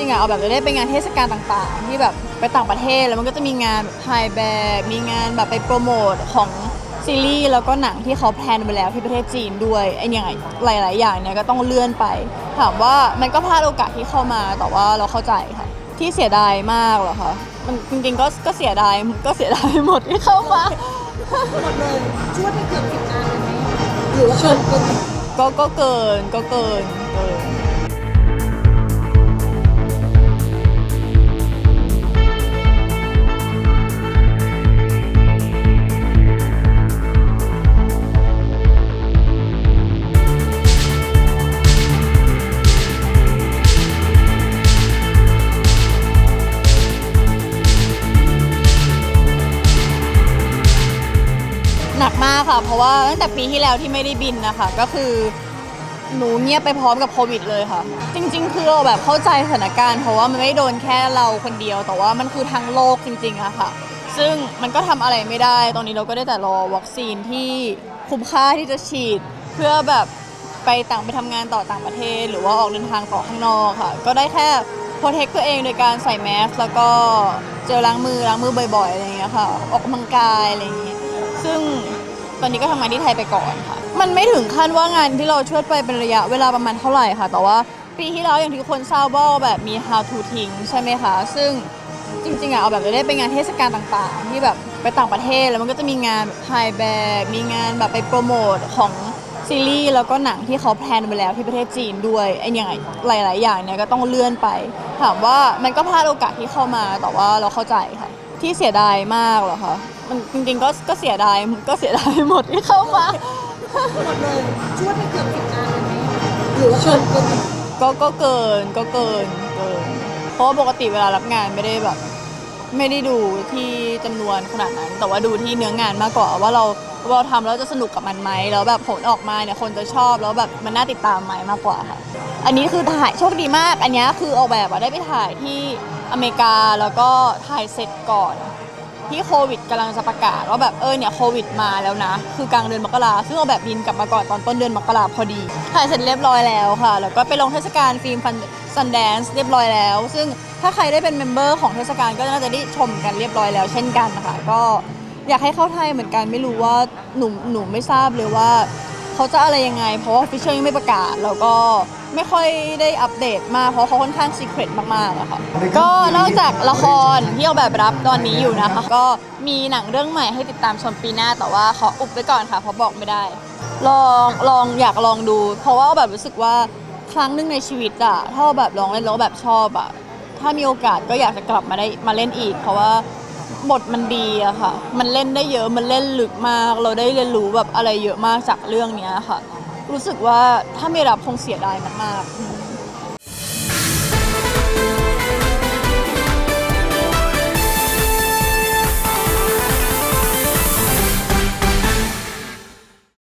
ริงๆอะเอาแบบได้ไปงานเทศกาลต่างๆ ที่แบบไปต่างประเทศแล้วมันก็จะมีงานถ่ายแบบมีงานแบบไปโปรโมทของซีรีส์แล้วก็หนังที่เขาแพลนไปแล้วที่ประเทศจีนด้วยไอ้อย่างหลาย ๆ อย่างเนี่ยก็ต้องเลื่อนไป ถามว่ามันก็พลาดโอกาสที่เข้ามาแต่ว่าเราเข้าใจค่ะ ที่เสียดายมากเหรอคะมันจริงๆก็ก็เสียดายก็เสียดายหมดที่เข้ามาหมดเลยช่วยไปเกือบสิบงานเลยไหมหรือว่าเกินก็ก็เกินก็เกินเกิน หนักมากค่ะ เพราะว่าตั้งแต่ปีที่แล้วที่ไม่ได้บินนะคะ ก็คือหนูเงียบไปพร้อมกับโควิดเลยค่ะ จริง ๆ คือเราแบบเข้าใจสถานการณ์เพราะว่ามันไม่โดนแค่เราคนเดียว แต่ว่ามันคือทั้งโลกจริงๆอะค่ะ ซึ่งมันก็ทำอะไรไม่ได้ ตอนนี้เราก็ได้แต่รอวัคซีนที่คุ้มค่าที่จะฉีด เพื่อแบบไปต่างไปทำงานต่อต่างประเทศ หรือว่าออกเดินทางต่อข้างนอกค่ะ ก็ได้แค่โปรเทคตัวเองโดยการใส่แมสแล้วก็เจลล้างมือล้างมือบ่อยๆอะไรอย่างเงี้ยค่ะ ออกกำลังกายอะไรอย่างเงี้ยซึ่ง ตอนนี้ก็ทำงานที่ไทยไปก่อนค่ะ มันไม่ถึงขั้นว่างานที่เราช่วยไปเป็นระยะเวลาประมาณเท่าไหร่ค่ะ แต่ว่าปีที่แล้วอย่างที่ทุกคนทราบว่าแบบมี how to ทิ้งใช่ไหมคะ ซึ่งจริงๆอะเอาแบบได้ไปงานเทศกาลต่างๆ ที่แบบไปต่างประเทศแล้วมันก็จะมีงานแบบถ่ายแบบมีงานแบบไปโปรโมทของซีรีส์แล้วก็หนังที่เขาแพลนไปแล้วที่ประเทศจีนด้วยไอ้อย่างหลาย ๆ อย่างเนี่ยก็ต้องเลื่อนไป ถามว่ามันก็พลาดโอกาสที่เข้ามาแต่ว่าเราเข้าใจค่ะ ที่เสียดายมากเหรอคะ มันจริงๆก็ก็เสียดายก็เสียดายหมดที่เข้ามา หมดเลยช่วยไปเกือบสิบงานเลยไหมหรือว่าเกินเกินก็ก็เกินก็เกินเกิน เพราะว่าปกติเวลารับงานไม่ได้แบบ ไม่ได้ดูที่จำนวนขนาดนั้น แต่ว่าดูที่เนื้องานมากกว่าว่าเรา ว่าเราทำแล้วจะสนุกกับมันไหมแล้วแบบผลออกมาเนี่ยคนจะชอบแล้วแบบมันน่าติดตามไหมมากกว่าค่ะ อันนี้คือถ่ายโชคดีมาก อันนี้คือออกแบบอะได้ไปถ่ายที่อเมริกาแล้วก็ถ่ายเสร็จก่อนที่โควิดกำลังจะประกาศว่าแบบเออเนี่ยโควิดมาแล้วนะ คือกลางเดือนมกราซึ่งเอาแบบบินกลับมาก่อนตอนต้นเดือนมกราพอดีถ่ายเสร็จเรียบร้อยแล้วค่ะ แล้วก็ไปลงเทศกาลฟิล์มซันแดนซ์เรียบร้อยแล้ว ซึ่งถ้าใครได้เป็นเมมเบอร์ของเทศกาลก็น่าจะได้ชมกันเรียบร้อยแล้วเช่นกันนะคะก็ อยากให้เข้าไทยเหมือนกันไม่รู้ว่าหนูหนูไม่ทราบเลยว่า เขาจะอะไรยังไง เพราะว่าฟิชเชอร์ยังไม่ประกาศ แล้วก็ไม่ค่อยได้อัปเดตมากเพราะเขาค่อนข้างซีเครตมากๆอะค่ะก็นอกจากละครที่เอาแบบรับตอนนี้อยู่นะคะ ก็มีหนังเรื่องใหม่ให้ติดตามชมปีหน้าแต่ว่าขออุบไว้ก่อนค่ะเพราะบอกไม่ได้ ลองลองอยากลองดู เพราะว่าแบบรู้สึกว่าครั้งหนึ่งในชีวิตอะถ้าแบบลองเล่นแล้วแบบชอบอะถ้ามีโอกาสก็อยากจะกลับมาได้มาเล่นอีก เพราะว่า บทมันดีอะค่ะ มันเล่นได้เยอะ มันเล่นลึกมาก เราได้เรียนรู้แบบอะไรเยอะมากจากเรื่องเนี้ยค่ะ รู้สึกว่าถ้าไม่รับคงเสียดายมากๆ